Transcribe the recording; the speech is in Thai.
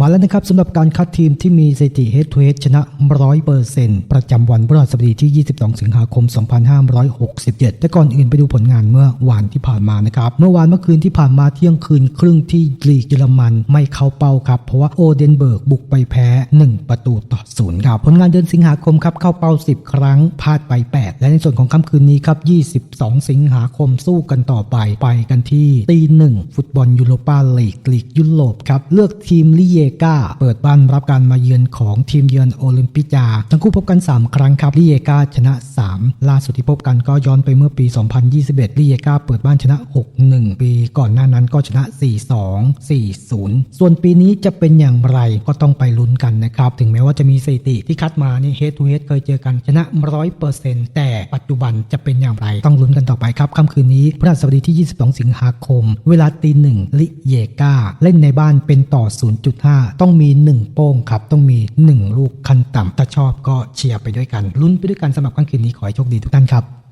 มาแล้วนะครับสำหรับการคัดทีมที่มีสถิติ Head to Head ชนะ 100%ประจำวันพฤหัสบดีที่ 22 สิงหาคม 2567 แต่ก่อนอื่นไปดูผลงานเมื่อวานที่ผ่านมานะครับ เมื่อวานเมื่อคืนที่ผ่านมาเที่ยงคืนครึ่งที่ลีกเยอรมันไม่เข้าเป้าครับ เพราะว่าโอเดนเบิร์กบุกไปแพ้ 1 ประตูต่อศูนย์ครับ ผลงานเดือนสิงหาคมครับเข้าเป้า 10 ครั้งพลาดไป 8 และในส่วนของค่ำคืนนี้ครับ 22 สิงหาคมสู้กันต่อไปไปกันที่ตีหนึ่งฟุตบอลยูโรปาลีกลีกยุโรปครับเลือกทีมลิเยกาเปิดบ้านรับการมาเยือนของทีมเยือนโอลิมปิจา ทั้งคู่พบกัน 3 ครั้งครับลิเยกาชนะ 3 ล่าสุดที่พบกันก็ย้อนไปเมื่อปี 2021ลิเยกาเปิดบ้านชนะ 6-1 ปีก่อนหน้านั้นก็ชนะ 4-2 4-0 ส่วนปีนี้จะเป็นอย่างไรก็ต้องไปลุ้นกันนะครับ ถึงแม้ว่าจะมีสถิติที่คัดมานี่เฮดทูเฮดเคยเจอกันชนะ 100%แต่ปัจจุบันจะเป็นอย่างไรต้องลุ้นกันต่อไปครับค่ำคืนนี้พฤหัสบดีที่ 22 สิงหาคม เวลาตีหนึ่งลิเยกาเล่นในบ้านเป็นต่อ 0.5ต้องมี 1 โป้งครับ ต้องมี 1 ลูกคันต่ำถ้าชอบก็เชียร์ไปด้วยกันลุ้นไปด้วยกันสำหรับค่ำคืนนี้ขอให้โชคดีทุกท่านครับ